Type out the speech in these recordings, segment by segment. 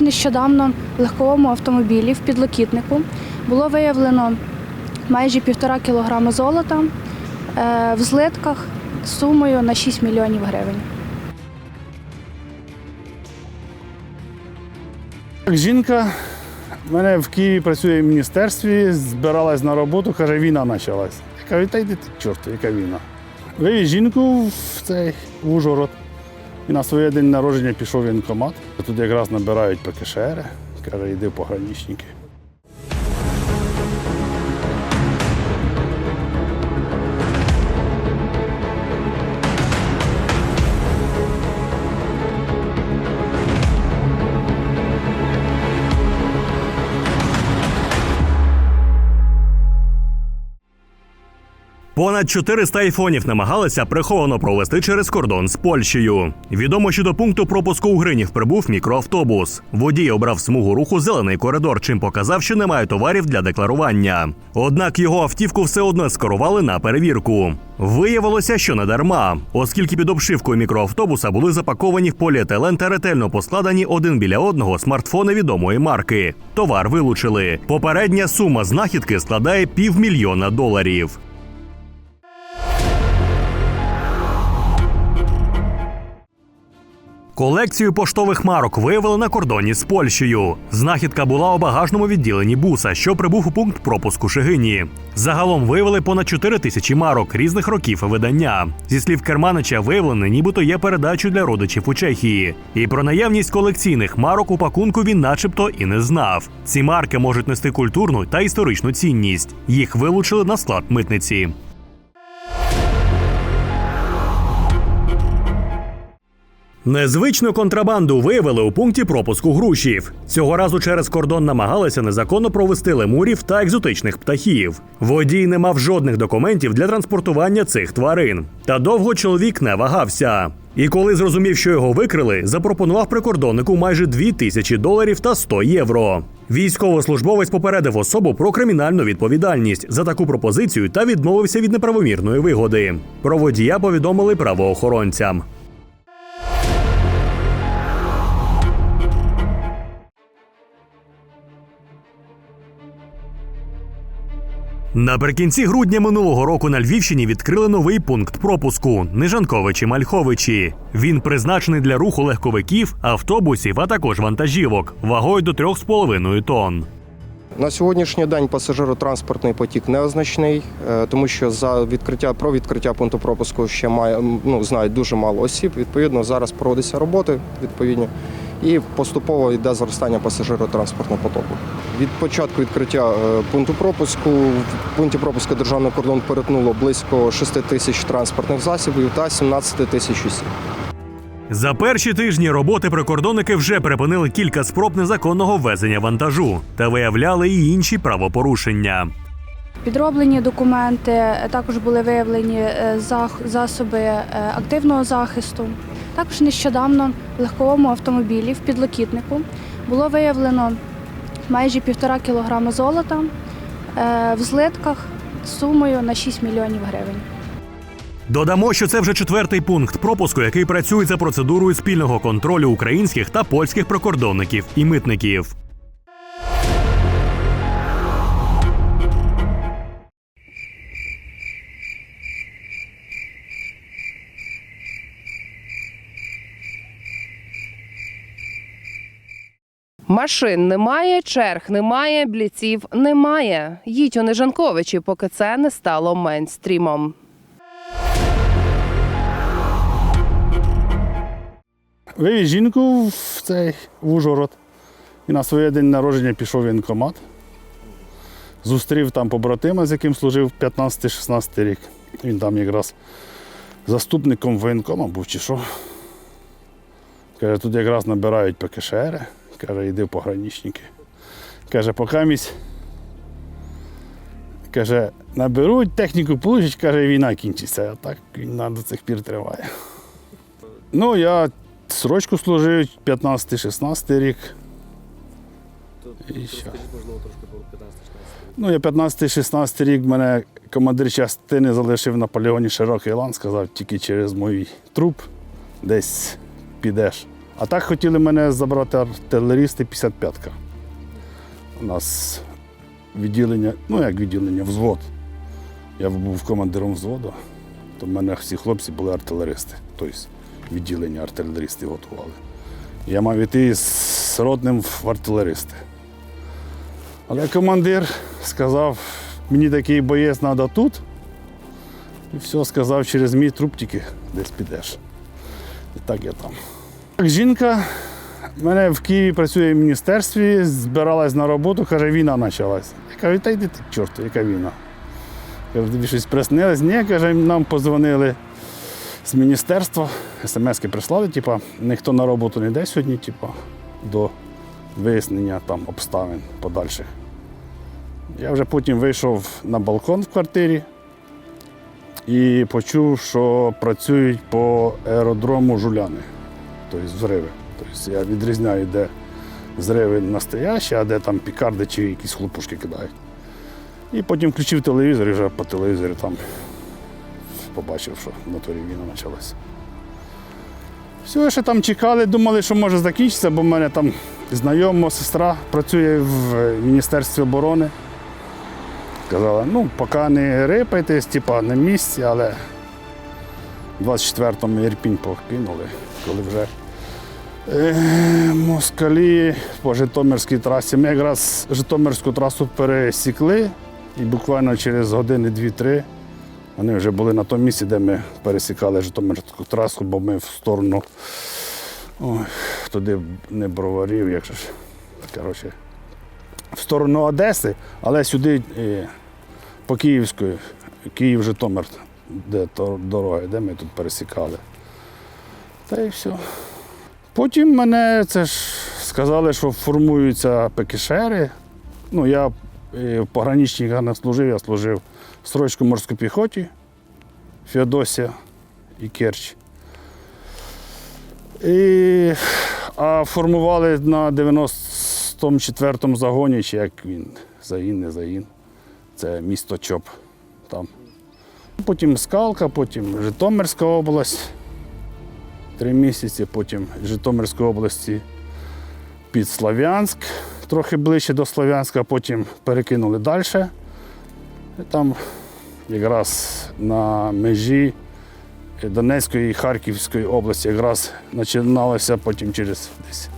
Нещодавно в легковому автомобілі в підлокітнику було виявлено майже півтора кілограма золота е, в злитках сумою на 6 мільйонів гривень. Жінка в мене в Києві працює в міністерстві, збиралась на роботу, каже, війна почалась. Я кажу, та йди ти, чорт, яка війна. Вивіз жінку в цей в Ужгород. І на своє день народження пішов в воєнкомат. Тут якраз набирають ПКШР. Каже, йди в пограничники. Понад 400 айфонів намагалися приховано провести через кордон з Польщею. Відомо, що до пункту пропуску у Гринів прибув мікроавтобус. Водій обрав смугу руху зелений коридор, чим показав, що немає товарів для декларування. Однак його автівку все одно скерували на перевірку. Виявилося, що не дарма, оскільки під обшивкою мікроавтобуса були запаковані в поліетилен та ретельно поскладені один біля одного смартфони відомої марки. Товар вилучили. Попередня сума знахідки складає півмільйона доларів. Колекцію поштових марок виявили на кордоні з Польщею. Знахідка була у багажному відділенні буса, що прибув у пункт пропуску Шегині. Загалом виявили понад 4 тисячі марок різних років видання. Зі слів Керманича, виявлене, нібито є передачою для родичів у Чехії. І про наявність колекційних марок у пакунку він, начебто, і не знав. Ці марки можуть нести культурну та історичну цінність. Їх вилучили на склад митниці. Незвичну контрабанду виявили у пункті пропуску грушів. Цього разу через кордон намагалися незаконно провести лемурів та екзотичних птахів. Водій не мав жодних документів для транспортування цих тварин. Та довго чоловік не вагався. І коли зрозумів, що його викрили, запропонував прикордоннику майже 2 тисячі доларів та 100 євро. Військовослужбовець попередив особу про кримінальну відповідальність за таку пропозицію та відмовився від неправомірної вигоди. Про водія повідомили правоохоронцям. Наприкінці грудня минулого року на Львівщині відкрили новий пункт пропуску Нижанковичі Мальховичі. Він призначений для руху легковиків, автобусів, а також вантажівок вагою до 3,5 тонн. На сьогоднішній день пасажиротранспортний потік неозначний, е, тому що за відкриття про відкриття пункту пропуску ще має ну знають дуже мало осіб. Відповідно, зараз проводяться роботи відповідні, і поступово йде зростання пасажиротранспортного потоку. Від початку відкриття е, пункту пропуску в пункті пропуску державний кордон перетнуло близько 6 тисяч транспортних засобів та 17 тисяч осіб. За перші тижні роботи прикордонники вже припинили кілька спроб незаконного ввезення вантажу та виявляли і інші правопорушення. Підроблені документи, також були виявлені е, засоби е, активного захисту. Також нещодавно в легковому автомобілі в підлокітнику було виявлено майже півтора кілограма золота е, в злитках сумою на 6 мільйонів гривень. Додамо, що це вже четвертий пункт пропуску, який працює за процедурою спільного контролю українських та польських прикордонників і митників. Машин немає, черг немає, бліців немає. Їдь у Нежанковичі, поки це не стало мейнстрімом. Вивіз жінку в цей в Ужгород. І на своє день народження пішов в. Зустрів там побратима, з яким служив 15-16 рік. Він там якраз заступником воєнкома був чи що. Каже, тут якраз набирають ПКШР. Каже, йди в пограничники. Каже, поки місь. Каже, наберуть, техніку получать, каже, війна кінчиться. А так війна до цих пір триває. Ну, я срочку служив 15-16 рік. І що? Ну, я 15-16 рік мене командир частини залишив на полігоні Широкий лан, сказав, тільки через мій труп десь підеш А так хотіли мене забрати артилерісти 55-ка. У нас відділення, ну як відділення, взвод. Я був командиром взводу, то в мене всі хлопці були артилеристи, тобто відділення артилеристів готували. Я мав іти з родним в артилеристи. Але командир сказав, мені такий боєць треба тут. І все, сказав, через мій труп тільки десь підеш. І так я там. Жінка в мене в Києві працює в міністерстві, збиралась на роботу, каже, війна почалась. Я кажу, та йди ти, к чорту, яка війна? Кажу, тобі щось приснилось? Ні, каже, нам позвонили з міністерства, смс-ки прислали, типа, ніхто на роботу не йде сьогодні, типа, до вияснення там обставин подальших. Я вже потім вийшов на балкон в квартирі і почув, що працюють по аеродрому жуляни, тобто взриви. Тобто я відрізняю, де зриви настоящі, а де там пікарди чи якісь хлопушки кидають. І потім включив телевізор і вже по телевізорі там побачив, що на турі війна почалася. Все, ще там чекали, думали, що може закінчитися, бо в мене там знайома сестра працює в Міністерстві оборони. Казала, ну, поки не рипайтесь, типа на місці, але 24-му Ірпінь покинули, коли вже е, москалі по Житомирській трасі. Ми якраз Житомирську трасу пересікли і буквально через години дві-три вони вже були на тому місці, де ми пересікали Житомирську трасу, бо ми в сторону ой, туди не броварів, як же ж. Коротше, в сторону Одеси, але сюди е, по Київської, Київ-Житомир, де то дорога, де ми тут пересікали. Та і все. Потім мене це ж сказали, що формуються пекішери. Ну, я е, в пограничниках не служив, я служив в стройську морській піхоті, Феодосія і Керч. І, а формували на 94-му загоні, чи як він, загін, не загін. Це місто Чоп. Там. Потім Скалка, потім Житомирська область. Три місяці, потім Житомирської області під Слов'янськ, трохи ближче до Слов'янська, потім перекинули далі. І там якраз на межі Донецької і Харківської області якраз починалося потім через десь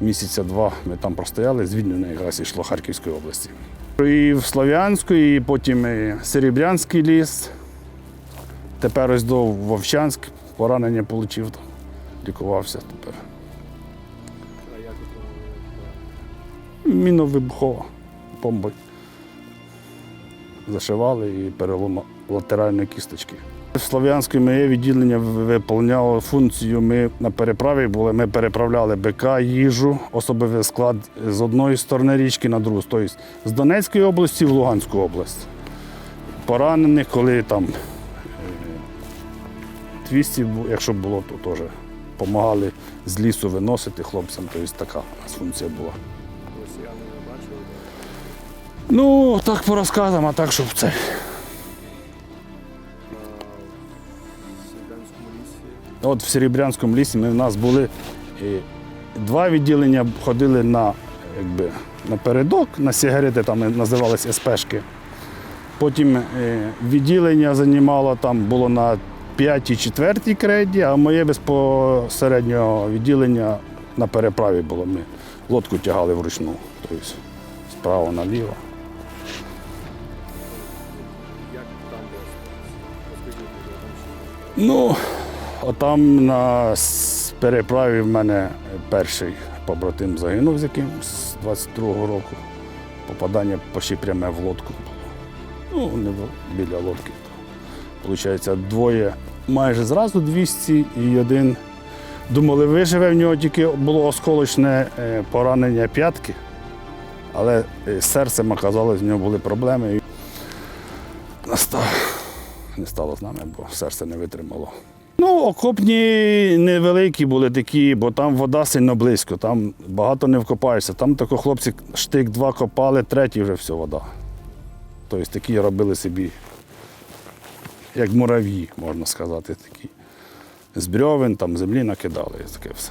місяця два ми там простояли, звільнення якраз йшло Харківської області. І в Слов'янську, і потім і Серебрянський ліс. Тепер ось до Вовчанськ поранення отримав, лікувався тепер. Міновибухова бомба. Зашивали і перелом латеральної кісточки. В Слов'янську моє відділення виповняло функцію. Ми на переправі були, ми переправляли БК, їжу, особовий склад з одної сторони річки на другу, тобто з Донецької області в Луганську область. Поранених, коли там 200, якщо було, то теж допомагали з лісу виносити хлопцям, тобто така у нас функція була. Ну, так по розказам, а так, щоб це. От в Серебрянському лісі ми в нас були е, два відділення, ходили на, якби, напередок, на сигарети, там називалися СПшки. Потім е, відділення займало там було на п'ятій, четвертій крейді, а моє безпосереднього відділення на переправі було. Ми лодку тягали вручну, тобто справа наліво. Ну, отам на переправі в мене перший побратим загинув, з яким з 22-го року. Попадання почти пряме в лодку було. Ну, не в- біля лодки. Получається, двоє майже зразу 200 і один думали, виживе. В нього тільки було осколочне е, поранення п'ятки, але е, з серцем оказалось, в нього були проблеми. Настав не стало з нами, бо серце не витримало. Ну, окопні невеликі були такі, бо там вода сильно близько, там багато не вкопаєшся. Там тако хлопці штик два копали, третій вже все вода. Тобто такі робили собі, як мурав'ї, можна сказати, такі. З брьовин, там землі накидали і таке все.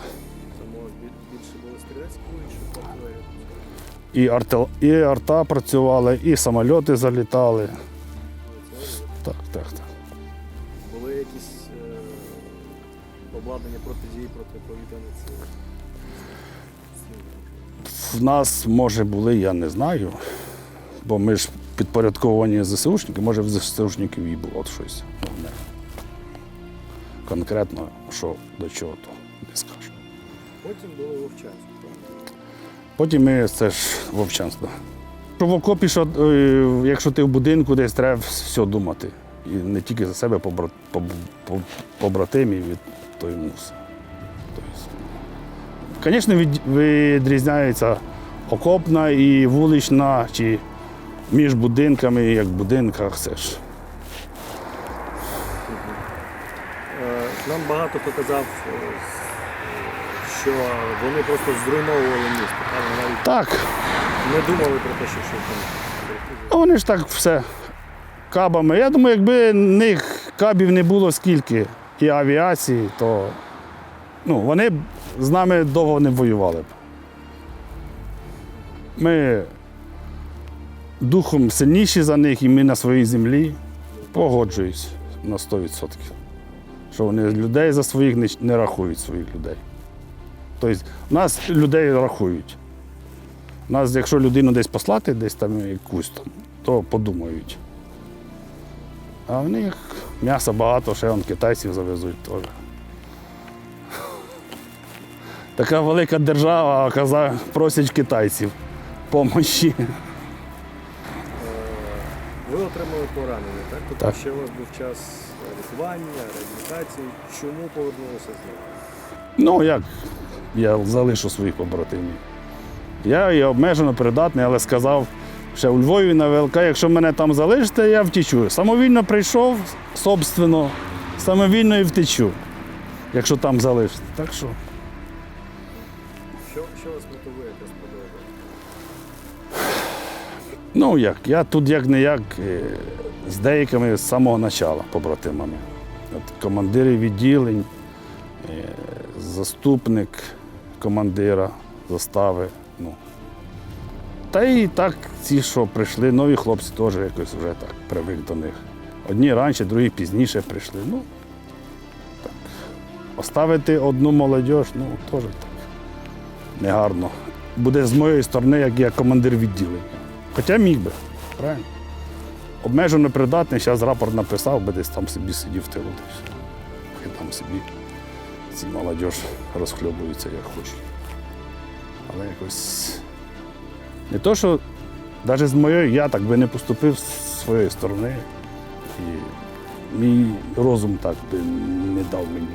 І, арта, і арта працювала, і самольоти залітали. Так, так, так. Були якісь е, обладнання протидії протиповітряних сил? В нас, може, були, я не знаю, бо ми ж підпорядковані ЗСУшники, може в ЗСУшників і було щось. Конкретно, що до чого, то не скажу. Потім було вовчанське. Потім ми це ж вовчанство. Що в окопі, що, е, якщо ти в будинку, десь треба все думати. І не тільки за себе, побра- поб- поб- побратимів і то й мус. Звісно, відрізняється окопна і вулична, чи між будинками, як в будинках. Це ж. Е, Нам багато хто казав, е, що вони просто зруйновували місто. Навіть Так, не думали про те, що щось там. А вони ж так все кабами. Я думаю, якби них кабів не було скільки і авіації, то ну, вони б з нами довго не воювали б. Ми духом сильніші за них і ми на своїй землі погоджуюсь на 100%. Що вони людей за своїх не, не рахують своїх людей. Тобто, нас людей рахують. Нас, якщо людину десь послати, десь там якусь там, то подумають. А в них м'яса багато, ще он китайців завезуть теж. Така велика держава, а просять китайців помощі. Ви отримали поранення, так? Тобто Так. ще у вас був час лікування, реабілітації. Чому повернулися з ним? Ну, як я залишу своїх побратимів. Я є обмежено придатний, але сказав ще у Львові на ВЛК, якщо мене там залишите, я втічу. Самовільно прийшов, собственно, самовільно і втечу, якщо там залишите. Так що. Що, що вас мотивує? Ну як, я тут як не як з деякими з самого початку побратимами. От командири відділень, е, заступник командира застави. Ну. Та і так ці, що прийшли, нові хлопці теж якось вже так привик до них. Одні раніше, другі пізніше прийшли. Ну, так. Оставити одну молодь, ну, теж так. Негарно. Буде з моєї сторони, як я командир відділення. Хоча міг би, правильно? Обмежено придатний, зараз рапорт написав, би десь там собі сидів тилу. Хай там собі ці молодь розхльобуються, як хочуть. Але якось не то, що навіть з моєю я так би не поступив з своєї сторони. І мій розум так би не дав мені.